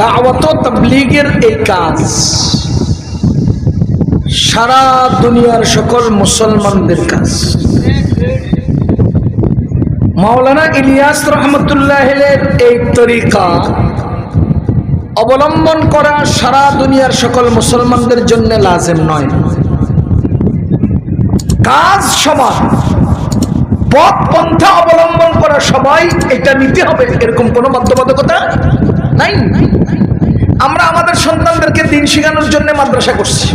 দাওয়াত তাবলীগের এই কাজ। সারা দুনিয়ার সকল মুসলমানদের কাজ। মাওলানা ইলিয়াস রহমতুল্লাহের এই তরিকা অবলম্বন করা সারা দুনিয়ার সকল মুসলমানদের জন্য লাজেম নয়। কাজ সমান। পথ পন্থা অবলম্বন করা সবাই এটা নিতে হবে। এরকম কোনো বাধ্যবাধকতা নাই। আমরা আমাদের সন্তানদেরকে দিন শেখানোর জন্য মাদ্রাসা করছি।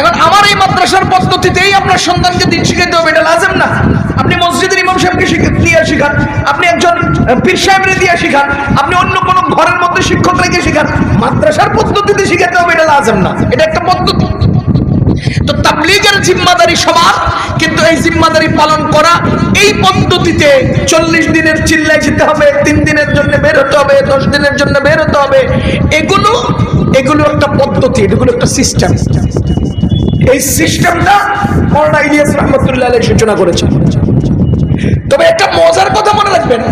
এখন আমার এই মাদ্রাসার পদ্ধতিতেই আপনার সন্তানকে দিন শিখাইতে হবে, এটা লাজেম না। আপনি মসজিদের ইমাম সাহেবকে দিয়ে শিখান, আপনি একজন পীর সাহেবের দিয়ে শিখান, আপনি অন্য কোনো ঘরের মধ্যে শিক্ষক রেখে শিখান। মাদ্রাসার পদ্ধতিতে শিখাতে হবে, এটা লাজেম না। এটা একটা পদ্ধতি। তো তাবলিগের জিম্মাদারি সমান কিন্তু এই জিম্মাদারি পালন করা এই পদ্ধতিতে চল্লিশ দিনের চিল্লায় যেতে হবে, তিন দিনের জন্য বের হতে হবে, দশ দিনের জন্য বের হতে হবে। এগুলো এগুলো একটা পদ্ধতি, এগুলো একটা সিস্টেম এই সিস্টেমটা মৌলানা ইলিয়াস রহমতুল্লাহ সূচনা করেছেন। তবে একটা মজার কথা মনে রাখবেন,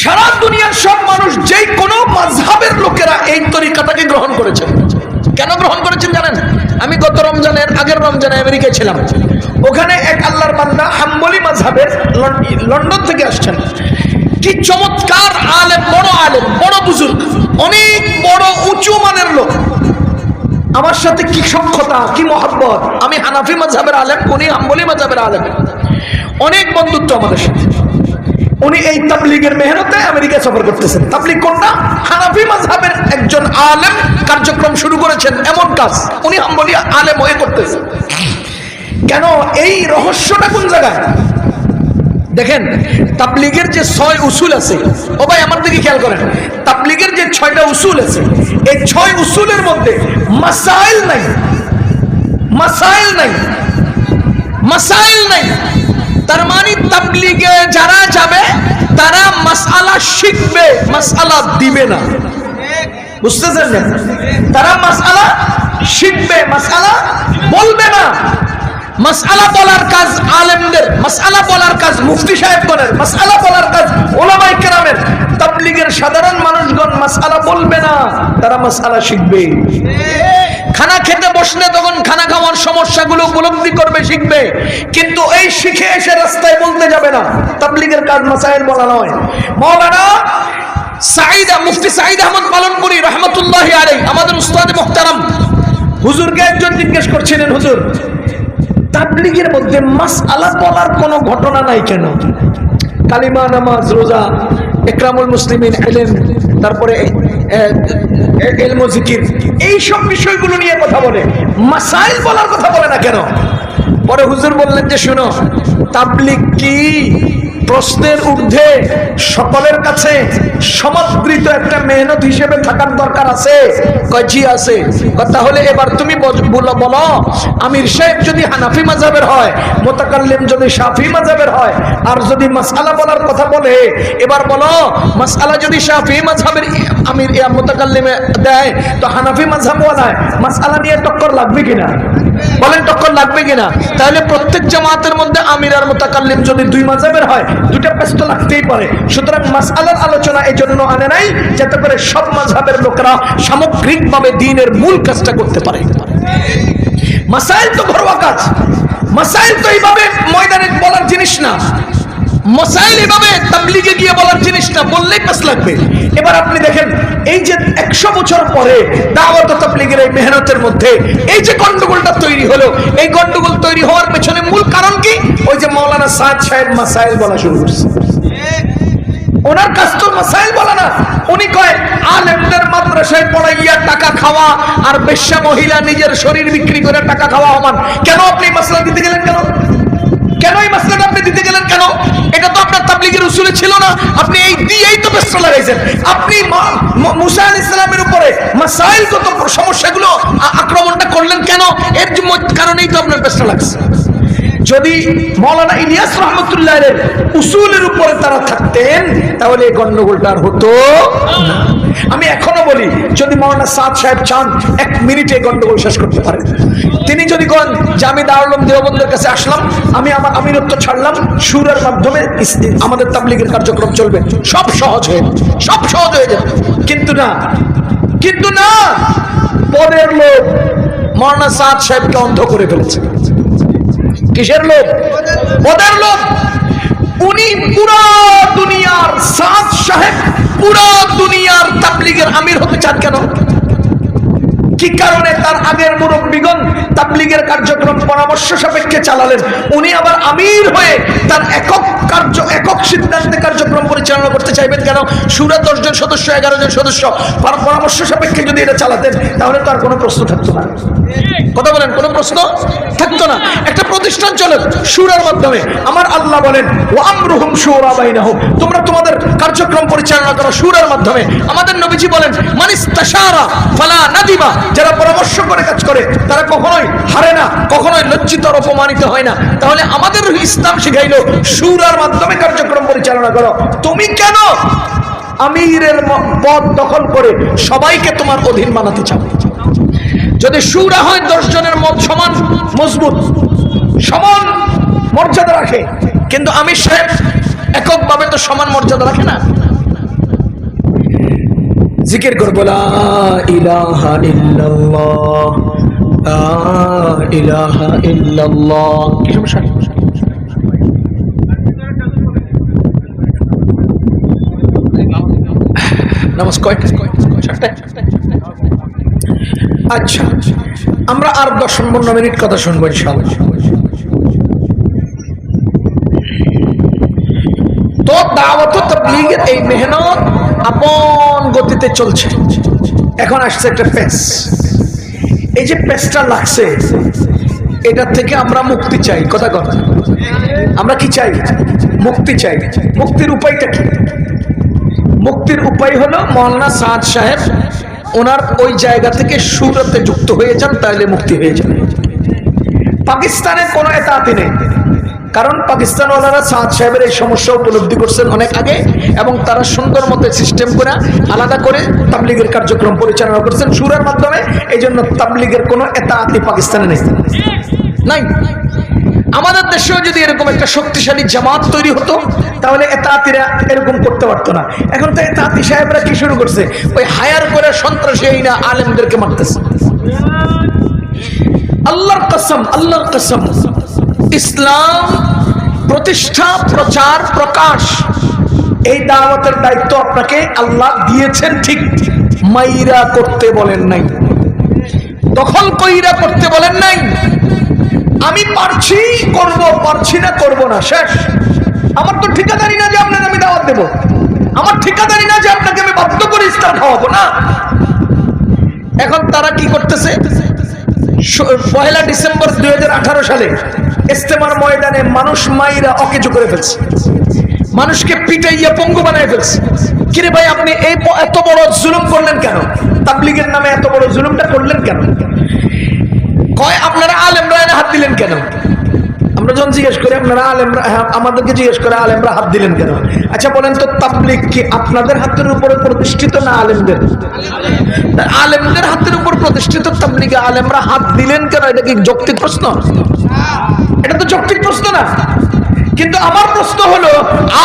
সারা দুনিয়ার সব মানুষ যেই কোনো মাঝহাবের লোকেরা এই তরিকাটাকে গ্রহণ করেছেন। কেন গ্রহণ করেছেন জানেন? আমি গত রমজানের আগের রমজানে আমেরিকায় ছিলাম। ওখানে এক আল্লাহর বান্দা হাম্বলি লন- লন্ডন থেকে আসছেন। কি চমৎকার আলেম, বড় আলেম, বড় বুজুর্গ, অনেক বড় উঁচু মানের লোক। আমার সাথে কি সক্ষতা কি মহব্বত? আমি হানাফি মাঝহাবের আলেম, উনি হাম্বলি মাঝহাবের আলেম। অনেক বন্ধুত্ব আমাদের সাথে। উনি এই তাবলিগের মেহনতে আমেরিকা সফর করতেছেন। তাবলিগ কোনটা হানাফি মাযহাবের একজন আলেম কার্যক্রম শুরু করেছেন। এমন কাজ। উনি হাম্বলি আলেম হয়ে করতেছেন। কেন? এই রহস্যটা কোন জায়গায়? দেখেন, তাবলিগের যে ছয় উসুল আছে, ও ভাই আমার দিকে খেয়াল করেন, তাবলিগের যে ছয়টা উসুল আছে, এই ছয় উসুলের মধ্যে মাসাইল নাই। মাসাইল নাই। মাসাইল নাই। তার মানে তাবলিগে যারা যাবে, তারা মাসআলা শিখবে, মাসআলা দিবে না। বুঝতেছেন না? তারা মাসআলা শিখবে, মাসআলা বলবে না। মাসআলা বলার কাজ আলেমদের, মাসআলা বলার কাজ মুফতি সাহেবগণের, মাসআলা বলার কাজ ওলামায়ে কেরামের। তাবলিগের সাধারণ মানুষগণ মাসআলা বলবে না, তারা মাসআলা শিখবে। খানা খেতে বসলে তখন খানা খাওয়ার সমস্যাগুলো উপলব্ধি করবে, শিখবে। কিন্তু এই শিখে এসে রাস্তায় বলতে যাবে না। তাবলিগের কাজ মাসাইল বলা নয়। মৌলানা সাইদা মুফতি সাইদ আহমদ পালনপুরি রহমতুল্লাহ আলাই আমাদের উস্তাদ মোহতারাম। হুজুরকে একজন জিজ্ঞেস করছিলেন, হুজুর তাবলিগের মধ্যে মাস আলা বলার কোনো ঘটনা নাই কেন? কালিমা, নামাজ, রোজা একরামুল মুসলিমিন, এলেন, তারপরে এইসব বিষয়গুলো নিয়ে কথা বলে। মাসাইল বলার কথা বলে না কেন? পরে হুজুর বললেন যে, শুনো, তাবলিগ কি প্রশ্নের ঊর্ধ্বে সকলের কাছে সমাদৃত একটা মেহনত হিসেবে থাকার দরকার আছে? আছে। তাহলে এবার তুমি বলো বলো আমির সাহেব যদি হানাফি মাজাবের হয়, মোতাকাল্লিম যদি মাজাবের হয়, আর যদি বলার কথা বলে, এবার বলো যদি শাফি মাঝহাবের আমির মোতাকাল্লিমে দেয়, তো হানাফি নিয়ে টক্কর লাগবে কিনা? বলেন, টক্কর লাগবে কিনা? তাহলে প্রত্যেক জামাতের মধ্যে আমির আর মোতাকাল্লিম যদি দুই মাঝহাবের হয় দুটা পেস্ট লাগতেই পারে। সুতরাং মাসালার আলোচনা এই জন্য আনে নাই, যাতে করে সব মাঝহাবের লোকেরা সামগ্রিকভাবে দিনের মূল কাজটা করতে পারে। মাসাইল তো ঘরোয়া কাজ। মাসাইল তো এইভাবে ময়দানে বলার জিনিস না। এবার আপনি দেখেন, এই যে একশো বছর পরে মেহনতের মধ্যে এই যে গন্ডগোলটা তৈরি এই গন্ডগোল তৈরি হওয়ার পেছনে মূল কারণ কি? ওই যে মৌলানা সাদ মাসাইল বলা শুরু করছে। ওনার কাজ তো মাসাইল বলে না। উনি কয়, আলেমদের মাদ্রাসায় পড়াইয়া টাকা খাওয়া আর বেশ্যা মহিলা নিজের শরীর বিক্রি করে টাকা খাওয়া সমান কেন আপনি মাসলা দিতে গেলেন কেন? কেন এই মাসলাটা আপনি দিতে গেলেন কেন? এটা তো আপনার তাবলিগের উসুলে ছিল না। আপনি এই দিয়েই তো ব্যস্ত লাগাইছেন আপনি মুসা আল ইসলামের উপরে মাসাইলগত সমস্যাগুলো আক্রমণটা করলেন কেন? এর কারণেই তো আপনার ব্যস্ত লাগছে। যদি মৌলানা ইলিয়াস রহমতুল্লাহ উসুলের উপরে তারা থাকতেন, তাহলে এই গন্ডগোলটা আর হতো আমি এখনও বলি, যদি মৌলানা সাদ সাহেব চান, এক মিনিটে গন্ডগোল শেষ করতে পারেন। তিনি যদি কন, যে আমি দারুলম দেওবন্দের কাছে আসলাম, আমি আমার আমিরত্ব ছাড়লাম, সুরের মাধ্যমে আমাদের তাবলিগের কার্যক্রম চলবে। সব সহজ হয়ে সব সহজ হয়ে যাবে। কিন্তু না কিন্তু না, পরের লোক মৌলানা সাদ সাহেবকে অন্ধ করে ফেলেছে। কিসের লোক পদের লোক উনি পুরা দুনিয়ার সাদ সাহেব, পুরা দুনিয়ার তাবলিগের আমির হতে চান কেন? কি কারণে তার আগের মুরব্বীগণ তাবলিগের কার্যক্রম পরামর্শ সাপেক্ষে চালালেন। উনি আবার আমির হয়ে তার একক কার্য, একক সিদ্ধান্তে কার্যক্রম পরিচালনা করতে চাইবেন কেন? সুরা দশজন সদস্য, এগারো জন সদস্য। পরামর্শ সাপেক্ষে যদি এটা চালাতেন, তাহলে তার কোনো প্রশ্ন থাকতো না। কথা বলেন, কোনো প্রশ্ন থাকতো না। একটা প্রতিষ্ঠান চলে সুরার মাধ্যমে। আমার আল্লাহ বলেন ও আমরুহুম সুরা বাইনাহুম। তোমরা তোমাদের কার্যক্রম পরিচালনা করো সুরার মাধ্যমে। আমাদের নবীজি বলেন মানিস্তাশারা ফালা নাদিমা। যারা পরামর্শ করে কাজ করে, তারা কখনোই হারে না, কখনোই লজ্জিত অপমানিত হয় না। তাহলে আমাদের ইসলাম শিখাইলো, সুরার মাধ্যমে কার্যক্রম পরিচালনা করো। তুমি কেন আমিরের পদ দখল করে সবাইকে তোমার অধীন বানাতে চাও? যদি সুরা হয় দশ জনের মত সমান, মজবুত, সমান মর্যাদা রাখে, কিন্তু আমির সাহেব এককভাবে তো সমান মর্যাদা রাখে না। জিকির করব লা ইলাহা ইল্লাল্লাহ লা ইলাহা ইল্লাল্লাহ। কি সমস্যা নামাজ কয়টা? আচ্ছা আমরা আর দশ পনেরো মিনিট কথা শুনব ইনশাআল্লাহ। তো দাওয়াত এই মেহনত আপন গতিতে চলছে। এখন আসছে একটা পেস এই যে পেসটা লাগছে এটা থেকে আমরা মুক্তি চাই। কথা কথা আমরা কি চাই? মুক্তি চাই। মুক্তির উপায়টা কি? মুক্তির উপায় হলো মৌলানা সাদ সাহেব ওনার ওই জায়গা থেকে সুরতে যুক্ত হয়ে যান, তাহলে মুক্তি হয়ে যাবে। পাকিস্তানের কোনো এতাতি নেই। কারণ পাকিস্তানওয়ালারা সাদ সাহেবের এই সমস্যা উপলব্ধি করছেন অনেক আগে এবং তারা সুন্দর মতো সিস্টেম করে আলাদা করে তাবলিগের কার্যক্রম পরিচালনা করছেন সুরের মাধ্যমে। এই জন্য তাবলিগের কোনো এতাতি পাকিস্তানে নেই। নাই। আমাদের দেশেও যদি এরকম একটা শক্তিশালী জামাত তৈরি হতো, তাহলে এতাতিরা এরকম করতে পারতো না। এখন তো এতাতি সাহেবরা কি শুরু করছে? ওই হায়ার করে সন্ত্রাসী না আলেমদেরকে মারতেছে। আল্লাহর কসম আল্লাহর কসম। ইসলাম প্রতিষ্ঠা, প্রচার, প্রকাশ, এই দাওয়াতের দায়িত্ব আপনাকে আল্লাহ দিয়েছেন ঠিক। মাইরা করতে বলেন নাই। দখল কইরা করতে বলেন নাই, আমি পারছি, করব, পারছি না, করব না, শেষ। আমার তো ঠিকাদারি না যে আপনাকে আমি দাওয়াত দেব। আমার ঠিকাদারি না যে আপনাকে আমি বাধ্য করে ইস্তার খাওয়াবো, না। এখন তারা কি করতেছে? পহেলা ডিসেম্বর দুই হাজার সালে ইস্তেমার ময়দানে মানুষ মাইরা অকেজ করে ফেলছে। মানুষকে পিটাইয়া পঙ্গু বানায় ফেলছে। কিরে ভাই, আপনি এই এত বড় জুলুম করলেন কেন? তাবলিগের নামে এত বড় জুলুমটা করলেন কেন? কয়, আপনারা আলেমরা হাত দিলেন কেন? আমরা যখন জিজ্ঞেস করি আপনারা আলেমরা হ্যাঁ, আমাদেরকে জিজ্ঞেস করে আলেমরা হাত দিলেন কেন? আচ্ছা বলেন তো তাবলিগ কি আপনাদের হাতের উপরে প্রতিষ্ঠিত না আলেমদের? আলেমদের হাতের উপর প্রতিষ্ঠিত তাবলিগে আলেমরা হাত দিলেন কেন? এটা কি যৌক্তিক প্রশ্ন? এটা তো যৌক্তিক প্রশ্ন না। কিন্তু আমার প্রশ্ন হলো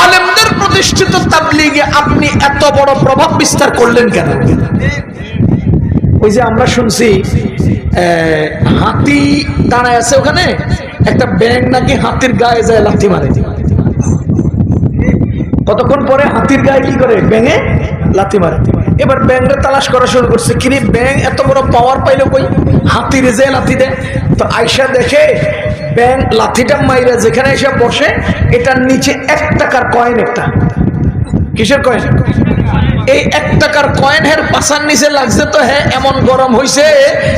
আলেমদের প্রতিষ্ঠিত তাবলিগে আপনি এত বড় প্রভাব বিস্তার করলেন কেন? ওই যে আমরা শুনছি হাতি দাঁড়ায় আছে ওখানে। একটা ব্যাং নাকি হাতির গায়ে যায় লাথি মারে। কতক্ষণ পরে হাতির গায়ে কি করে? ব্যাঙে লাথি মারে। এবার ব্যাংরে তালাশ করা শুরু করছে। কিরে ব্যাং এত বড় পাওয়ার পাইলো কই? হাতির যে লাথি দেয়। তো আয়সা দেখে ব্যাং লাথিটা মাইরা যেখানে এসে বসে, এটার নিচে এক টাকার কয়েন একটা। কিসের কয়েন এই এক টাকার কয়েন হের পাশার নিচে লাগছে তো হ্যাঁ এমন গরম হইছে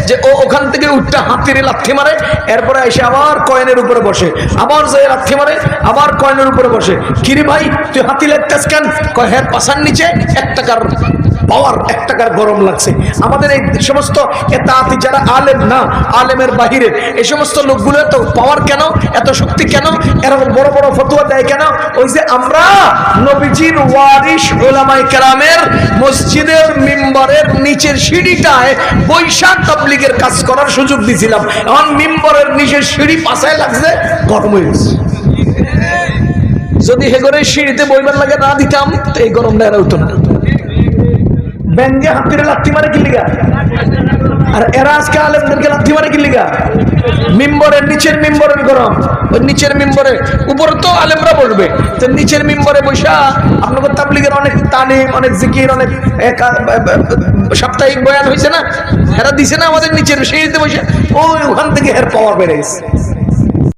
যে ও ওখান থেকে উঠটা হাতির লাথি মারে, এরপরে এসে আবার কয়েনের উপরে বসে, আবার যে লাথি মারে, আবার কয়েনের উপরে বসে। কিরে ভাই, তুই হাতি লাগতেস কেন? কয় হের পাশার নিচে এক টাকার পাওয়ার এক টাকার গরম লাগছে। আমাদের এই সমস্ত এতাতি যারা আলেম না, আলেমের বাহিরের এই সমস্ত লোকগুলো এত পাওয়ার কেন, এত শক্তি কেন এরকম বড় বড় ফতুয়া দেয় কেন? ওই যে আমরা নবীজির ওয়ারিস ওলামাই কেরামের মসজিদের মিম্বরের নিচের সিঁড়িটায় বৈশাখ তাবলিগের কাজ করার সুযোগ দিয়েছিলাম এখন মিম্বরের নিচের সিঁড়ি পাশায় লাগছে, গরম হয়ে গেছে। যদি হেগরে সিঁড়িতে বইবার লাগে না দিতাম, তো এই গরমটা এরা হতো না। ব্যাঙ্গে হাতিরে লাত্তি মারে কি লিগা? আর এরা আজকে আলেমদেরকে লাত্তি মারে কি লিগা? মিম্বরের নিচের মিম্বরের গরম। ওই নিচের মিম্বরে, উপরে তো আলেমরা বসবে। তো নিচের মিম্বরে বৈশা আপনাদের তাবলিগের অনেক তালিম, অনেক জিকির, অনেক সাপ্তাহিক বয়ান হয়েছে না? এরা দিছে না আমাদের নিচের, সেই বসে, ওই ওখান থেকে এর পাওয়ার বেড়ে গেছে।